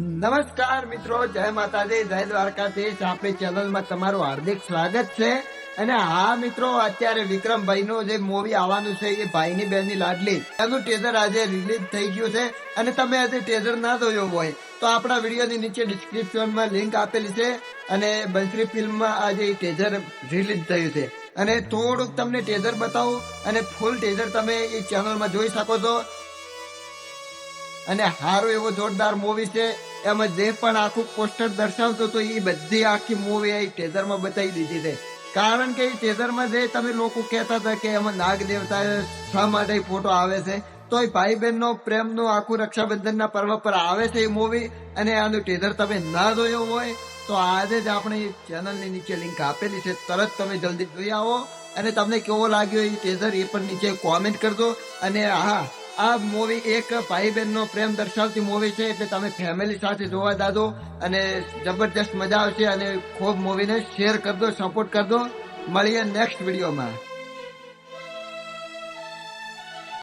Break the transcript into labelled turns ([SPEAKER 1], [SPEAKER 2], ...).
[SPEAKER 1] નમસ્કાર મિત્રો, જય માતાજી, જય દ્વારકાધીશ. આપણી ચેનલમાં તમારું હાર્દિક સ્વાગત છે. અને હા મિત્રો, અત્યારે વિક્રમભાઈ નું જે મૂવી આવવાનું છે, એ ભાઈની બેનની લાડલી. એનું ટેઝર આજે રિલીઝ થઈ ગયું છે. અને તમે આજે ટેઝર ના જોયો હોય, તો આપણા વિડીયોની નીચે ડિસ્ક્રિપ્શનમાં લિંક આપેલી છે. અને બંસરી ફિલ્મમાં આજે ટેઝર રિલીઝ થયું છે. અને થોડુંક તમને ટેઝર બતાવું, અને ફૂલ ટેઝર તમે એ ચેનલમાં જોઈ શકો છો. અને સારું એવો જોરદાર મૂવી છે. એમાં જે પણ આખું પોસ્ટર દર્શાવતો હતો એ બધી આખી મૂવી એ ટેઝરમાં બતાવી દીધી છે. કારણ કે એ ટેઝરમાં જે તમે લોકો કહેતા હતા કે એમાં નાગ દેવતા શા માટે ફોટો આવે છે તો એ ભાઈ બહેનનો પ્રેમનું આખું રક્ષાબંધનના પર્વ પર આવે છે એ મૂવી અને આનું ટેઝર તમે ના જોયો હોય, તો આજે જ આપણે ચેનલની નીચે લિંક આપેલી છે. તરત તમે જલ્દી જોઈ આવો, અને તમને કેવો લાગ્યો એ ટેઝર એ પણ નીચે કોમેન્ટ કરજો, અને હા આ મૂવી એક ભાઈ બહેન નો પ્રેમ દર્શાવતી મૂવી છે, એટલે તમે ફેમિલી સાથે જોવા દાદો અને જબરદસ્ત મજા આવશે અને ખૂબ મૂવીને શેર કરજો સપોર્ટ કરજો મળીએ નેક્સ્ટ વિડીયોમાં